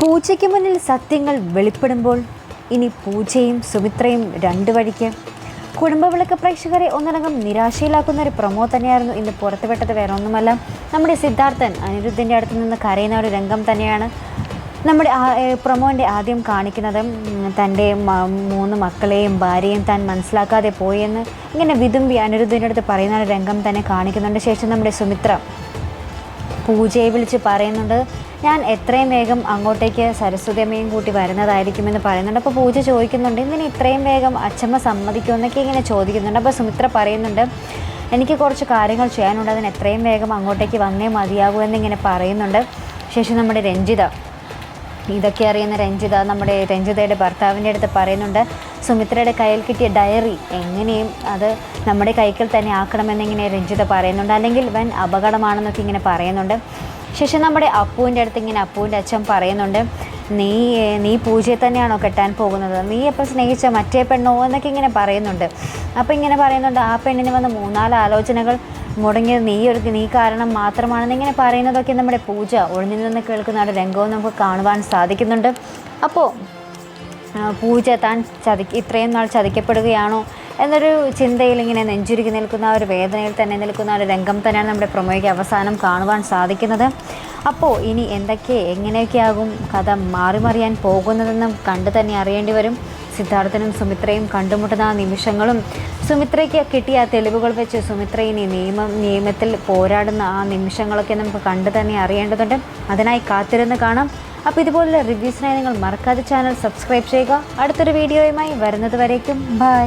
പൂജയ്ക്ക് മുന്നിൽ സത്യങ്ങൾ വെളിപ്പെടുമ്പോൾ ഇനി പൂജയും സുമിത്രയും രണ്ടു വഴിക്ക്. കുടുംബവിളക്ക് പ്രേക്ഷകരെ ഒന്നടങ്കം നിരാശയിലാക്കുന്ന ഒരു പ്രൊമോ തന്നെയായിരുന്നു ഇന്ന് പുറത്തുവിട്ടത്. വേറെ ഒന്നുമല്ല നമ്മുടെ സിദ്ധാർത്ഥൻ അനിരുദ്ധിന്റെ അടുത്ത് നിന്ന് കരയുന്ന ഒരു രംഗം തന്നെയാണ് നമ്മുടെ പ്രൊമോന്റെ ആദ്യം കാണിക്കുന്നത്. തന്റെ മൂന്ന് മക്കളെയും ഭാര്യയും താൻ മനസ്സിലാക്കാതെ പോയെന്ന് ഇങ്ങനെ വിതുമ്പി അനിരുദ്ധിന്റെ അടുത്ത് പറയുന്ന ഒരു രംഗം തന്നെ കാണിക്കുന്നുണ്ട്. ശേഷം നമ്മുടെ സുമിത്ര പൂജയെ വിളിച്ച് പറയുന്നുണ്ട് ഞാൻ എത്രയും വേഗം അങ്ങോട്ടേക്ക് സരസ്വതി അമ്മയും കൂട്ടി വരുന്നതായിരിക്കുമെന്ന് പറയുന്നുണ്ട്. അപ്പോൾ പൂജ ചോദിക്കുന്നുണ്ട് ഇങ്ങനെ ഇത്രയും വേഗം അച്ഛമ്മ സമ്മതിക്കുമെന്നൊക്കെ ഇങ്ങനെ ചോദിക്കുന്നുണ്ട്. അപ്പോൾ സുമിത്ര പറയുന്നുണ്ട് എനിക്ക് കുറച്ച് കാര്യങ്ങൾ ചെയ്യാനുണ്ട് അതിന് എത്രയും വേഗം അങ്ങോട്ടേക്ക് വന്നേ മതിയാകൂ എന്നിങ്ങനെ പറയുന്നുണ്ട്. ശേഷം നമ്മുടെ രഞ്ജിത ഇതൊക്കെ അറിയുന്ന രഞ്ജിത നമ്മുടെ രഞ്ജിതയുടെ ഭർത്താവിന്റെ അടുത്ത് പറയുന്നുണ്ട് സുമിത്രയുടെ കയ്യിൽ കിട്ടിയ ഡയറി എങ്ങനെയും അത് നമ്മുടെ കൈക്കൽ തന്നെ ആക്കണമെന്നിങ്ങനെ രഞ്ജിത പറയുന്നുണ്ട്. അല്ലെങ്കിൽ വൻ അപകടമാണെന്നൊക്കെ ഇങ്ങനെ പറയുന്നുണ്ട്. ശേഷം നമ്മുടെ അപ്പുവിന്റെ അടുത്ത് ഇങ്ങനെ അപ്പുവിന്റെ അച്ഛൻ പറയുന്നുണ്ട് നീ നീ പൂജയെ തന്നെയാണോ കെട്ടാൻ പോകുന്നത്? നീ എപ്പോൾ സ്നേഹിച്ച മറ്റേ പെണ്ണോ? എന്നൊക്കെ ഇങ്ങനെ പറയുന്നുണ്ട്. അപ്പോൾ ഇങ്ങനെ പറയുന്നുണ്ട് ആ പെണ്ണിന് വന്ന മൂന്നാൽ ആലോചനകൾ മുടങ്ങിയത് നീ ഒരു നീ കാരണം മാത്രമാണെന്ന് ഇങ്ങനെ പറയുന്നതൊക്കെ നമ്മുടെ പൂജ ഒളിഞ്ഞു നിന്ന് കേൾക്കുന്ന ആ രംഗവും നമുക്ക് കാണുവാൻ സാധിക്കുന്നുണ്ട്. അപ്പോൾ പൂജ താൻ ചതി ഇത്രയും നാൾ ചതിക്കപ്പെടുകയാണോ എന്നൊരു ചിന്തയിൽ ഇങ്ങനെ നെഞ്ചുരുക്കി നിൽക്കുന്ന ഒരു വേദനയിൽ തന്നെ നിൽക്കുന്ന ഒരു രംഗം തന്നെയാണ് നമ്മുടെ പ്രൊമോയ്ക്ക് അവസാനം കാണുവാൻ സാധിക്കുന്നത്. അപ്പോൾ ഇനി എന്തൊക്കെ എങ്ങനെയൊക്കെയാകും കഥ മാറി മറിയാൻ പോകുന്നതെന്നും കണ്ടു തന്നെ അറിയേണ്ടി വരും. സിദ്ധാർത്ഥനും സുമിത്രയും കണ്ടുമുട്ടുന്ന നിമിഷങ്ങളും സുമിത്രയ്ക്ക് കിട്ടിയ തെളിവുകൾ വെച്ച് സുമിത്ര ഇനി നിയമം നിയമത്തിൽ പോരാടുന്ന ആ നിമിഷങ്ങളൊക്കെ നമുക്ക് കണ്ടു തന്നെ അറിയേണ്ടതുണ്ട്. അതിനായി കാത്തിരുന്ന് കാണാം. അപ്പോൾ ഇതുപോലുള്ള റിവ്യൂസിനായി നിങ്ങൾ മറക്കാതെ ചാനൽ സബ്സ്ക്രൈബ് ചെയ്യുക. അടുത്തൊരു വീഡിയോയുമായി വരുന്നത് വരേക്കും. ബൈ.